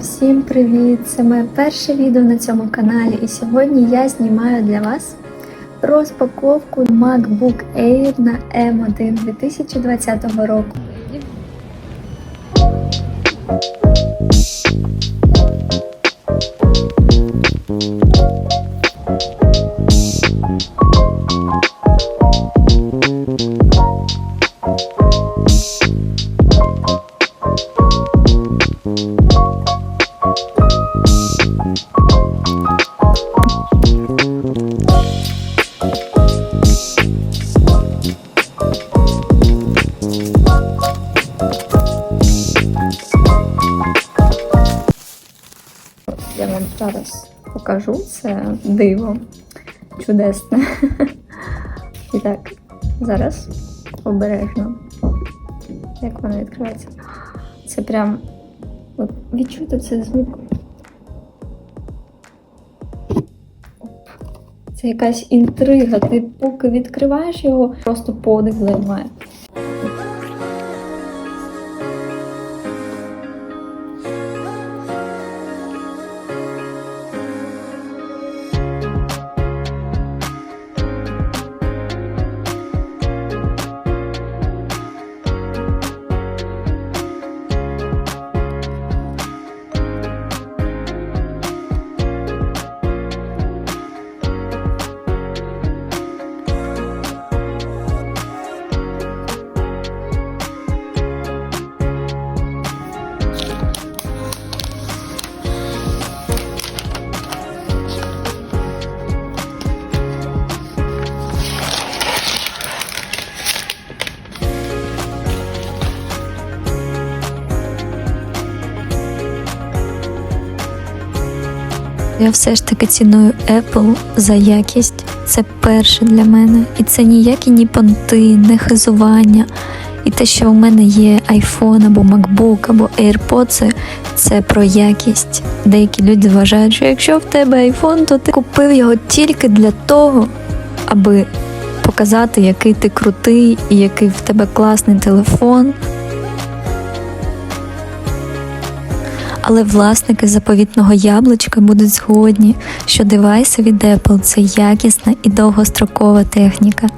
Всім привіт! Це моє перше відео на цьому каналі, і сьогодні я знімаю для вас розпаковку MacBook Air на M1 2020 року. Зараз покажу це диво чудесне. І так, зараз обережно. Як воно відкривається? Це прям от, відчути цей звук. Це якась інтрига. Ти поки відкриваєш його, просто подих займає. Я все ж таки ціную Apple за якість. Це перше для мене. І це ніякі ні понти, не хизування. І те, що у мене є iPhone або MacBook, або AirPods, це про якість. Деякі люди вважають, що якщо в тебе iPhone, то ти купив його тільки для того, аби показати, який ти крутий і який в тебе класний телефон. Але власники заповітного яблучка будуть згодні, що девайси від Apple це якісна і довгострокова техніка,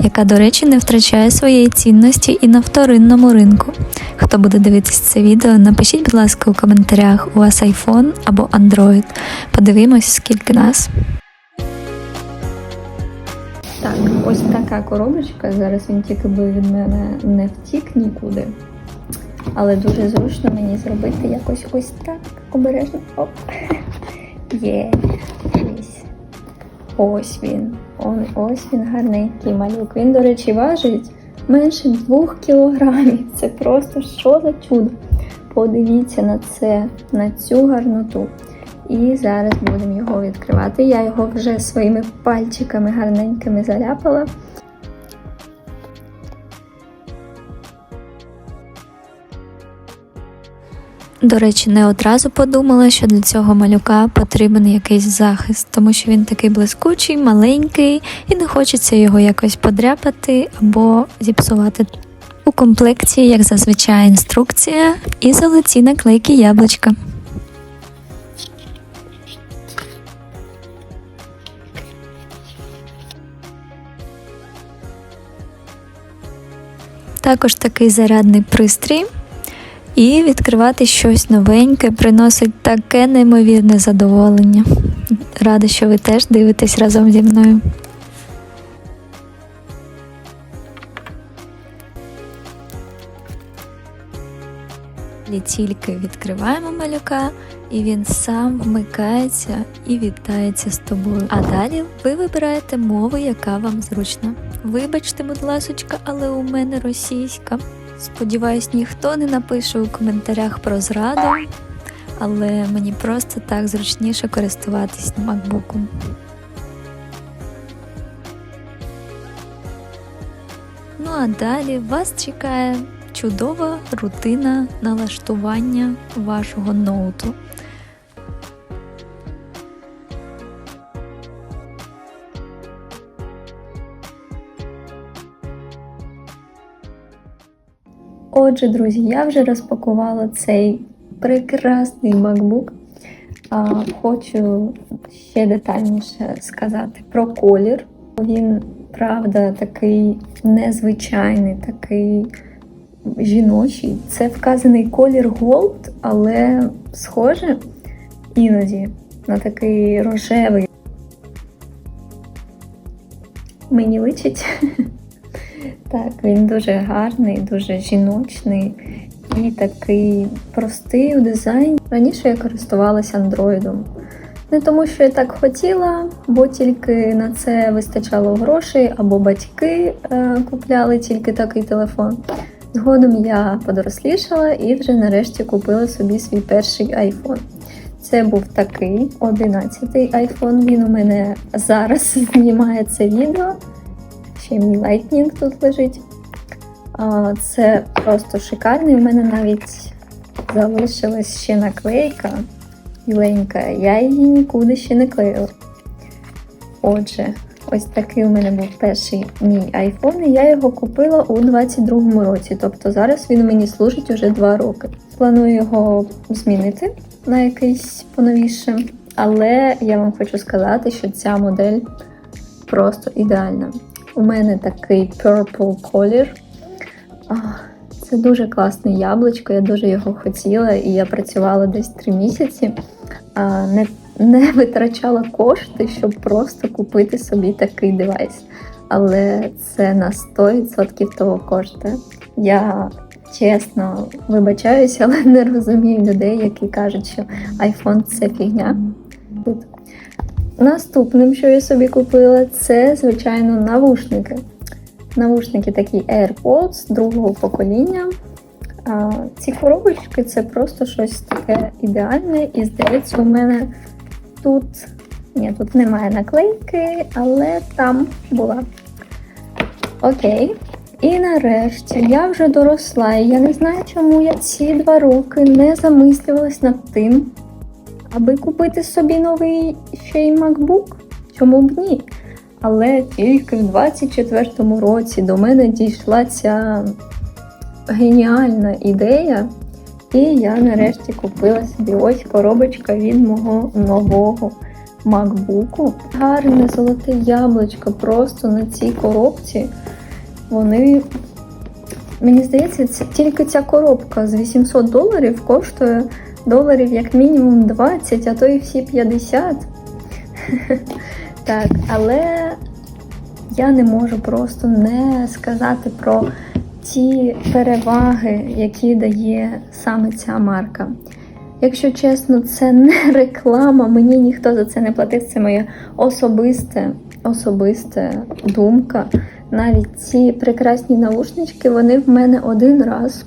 яка, до речі, не втрачає своєї цінності і на вторинному ринку. Хто буде дивитись це відео, напишіть, будь ласка, у коментарях, у вас iPhone або Android. Подивимось, скільки нас. Так, ось така коробочка. Зараз він тільки би від мене не втік нікуди. Але дуже зручно мені зробити якось ось так. Обережно. Оп. Є. Ось. Він. Ой, ось він гарненький малюк. Він, до речі, важить менше 2 кілограмів. Це просто що за чудо. Подивіться на це, на цю гарноту. І зараз будемо його відкривати. Я його вже своїми пальчиками гарненькими заляпала. До речі, не одразу подумала, що для цього малюка потрібен якийсь захист, тому що він такий блискучий, маленький, і не хочеться його якось подряпати або зіпсувати. У комплекті, як зазвичай, інструкція і золоті наклейки яблучка. Також такий зарядний пристрій. І відкривати щось новеньке приносить таке неймовірне задоволення. Рада, що ви теж дивитесь разом зі мною. Тільки відкриваємо малюка, і він сам вмикається і вітається з тобою. А далі ви вибираєте мову, яка вам зручна. Вибачте, будь ласочка, але у мене російська. Сподіваюсь, ніхто не напише у коментарях про зраду, але мені просто так зручніше користуватись макбуком. Ну а далі вас чекає чудова рутина налаштування вашого ноуту. Отже, друзі, я вже розпакувала цей прекрасний MacBook. А, хочу ще детальніше сказати про колір. Він, правда, такий незвичайний, такий жіночий. Це вказаний колір Gold, але схоже іноді на такий рожевий. Мені личить. Так, він дуже гарний, дуже жіночний і такий простий у дизайні. Раніше я користувалася андроїдом. Не тому, що я так хотіла, бо тільки на це вистачало грошей, або батьки е, купляли тільки такий телефон. Згодом я подорослішала і вже нарешті купила собі свій перший iPhone. Це був такий 11-й iPhone. Він у мене зараз знімає це відео. Ще мій Lightning тут лежить. Це просто шикарний. У мене навіть залишилась ще наклейка біленька. Я її нікуди ще не клеїла. Отже, ось такий у мене був перший мій iPhone, і я його купила у 22-му році. Тобто зараз він мені служить уже 2 роки. Планую його змінити на якийсь поновіше. Але я вам хочу сказати, що ця модель просто ідеальна. У мене такий purple колір. Це дуже класне яблучко, я дуже його хотіла, і я працювала десь 3 місяці, не, не витрачала кошти, щоб просто купити собі такий девайс. Але це на 100% того коштує. Я чесно вибачаюся, але не розумію людей, які кажуть, що iPhone це фігня. Наступним, що я собі купила, це, звичайно, навушники. Навушники такі AirPods другого покоління. А, ці коробочки це просто щось таке ідеальне. І здається, у мене тут. Ні, тут немає наклейки, але там була. Окей. І нарешті я вже доросла, і я не знаю, чому я ці два роки не замислювалась над тим, аби купити собі новий ще й MacBook. Чому б ні? Але тільки в 24-му році до мене дійшла ця геніальна ідея, і я нарешті купила собі ось коробочка від мого нового MacBook. Гарне золоте яблучко просто на цій коробці. Вони, мені здається, тільки ця коробка з 800 доларів коштує доларів як мінімум 20, а то і всі 50. Так, але я не можу просто не сказати про ті переваги, які дає саме ця марка. Якщо чесно, це не реклама, мені ніхто за це не платив. Це моя особисте, особиста думка. Навіть ці прекрасні наушнички, вони в мене один раз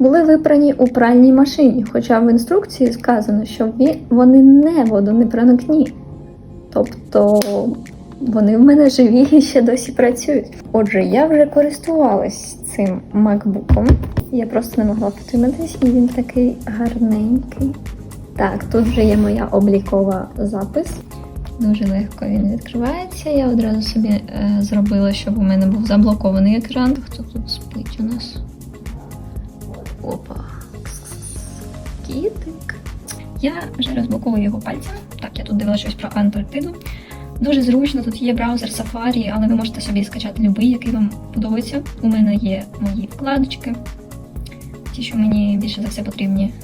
були випрані у пральній машині. Хоча в інструкції сказано, що вони не водонепроникні. Тобто вони в мене живі і ще досі працюють. Отже, я вже користувалась цим макбуком. Я просто не могла втриматись, і він такий гарненький. Так, тут вже є моя облікова запис. Дуже легко він відкривається. Я одразу собі е, зробила, щоб у мене був заблокований екран. Хто тут спить у нас? Опа. Кітик. Я вже розблоковую його пальцем. Так, я тут дивилася щось про Антарктиду. Дуже зручно, тут є браузер Safari, але ви можете собі скачати будь-який, який вам подобається. У мене є мої вкладочки, ті, що мені більше за все потрібні.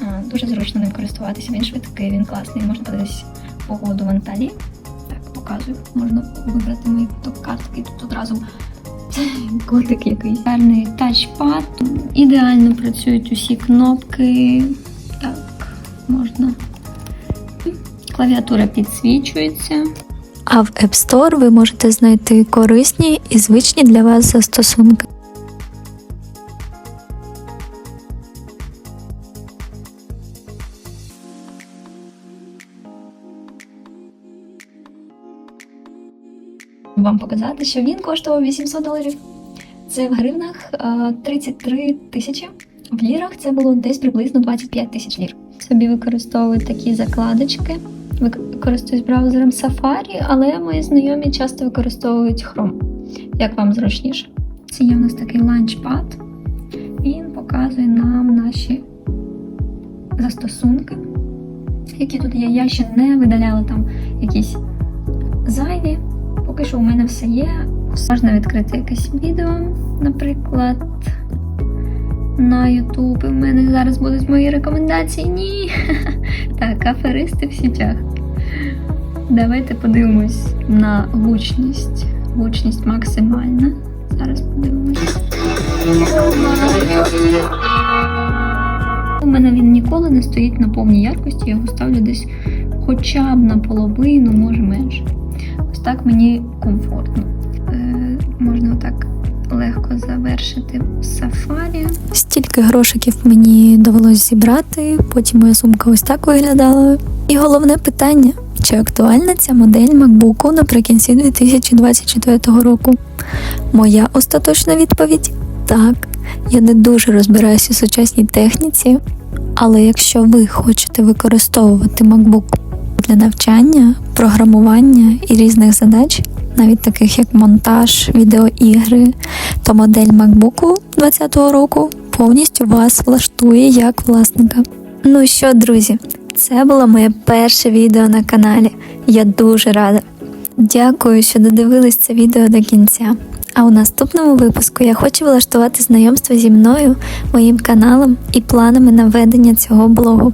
А, дуже зручно ним користуватися. Він швидкий, він класний. Можна подивитися погоду в Анталії. Так, показую. Можна вибрати мої картки. Тут одразу котик який Гарний тачпад. Ідеально працюють усі кнопки. Так, можна. Клавіатура підсвічується. А в App Store ви можете знайти корисні і звичні для вас застосунки. Вам показати, що він коштував 800 доларів. Це в гривнах е, 33 тисячі. В лірах це було десь приблизно 25 тисяч лір. Собі використовую такі закладочки. Вик- Користуюсь браузером Safari, але мої знайомі часто використовують Chrome. Як вам зручніше? Це є у нас такий ланчпад. Він показує нам наші застосунки, які тут є. Я ще не видаляла там якісь зайві. Поки що у мене все є. Можна відкрити якесь відео, наприклад, на YouTube. І в мене зараз будуть мої рекомендації. Ні. Так, аферисти в сітях. Давайте подивимось на гучність. Гучність максимальна. Зараз подивимось. У мене він ніколи не стоїть на повній яркості, я його ставлю десь хоча б наполовину, може менше. Ось так мені комфортно. Е, можна так легко завершити сафарі. Стільки грошиків мені довелось зібрати, потім моя сумка ось так виглядала. І головне питання: чи актуальна ця модель MacBook наприкінці 2024 року? Моя остаточна відповідь так. Я не дуже розбираюся у сучасній техніці, але якщо ви хочете використовувати MacBook для навчання, програмування і різних задач, навіть таких як монтаж, відеоігри, то модель MacBook 2020 року повністю вас влаштує як власника. Ну що, друзі, це було моє перше відео на каналі. Я дуже рада. Дякую, що додивились це відео до кінця. А у наступному випуску я хочу влаштувати знайомство зі мною, моїм каналом і планами на ведення цього блогу.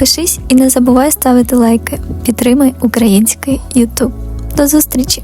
Підпишись і не забувай ставити лайки. Підтримай український YouTube. До зустрічі!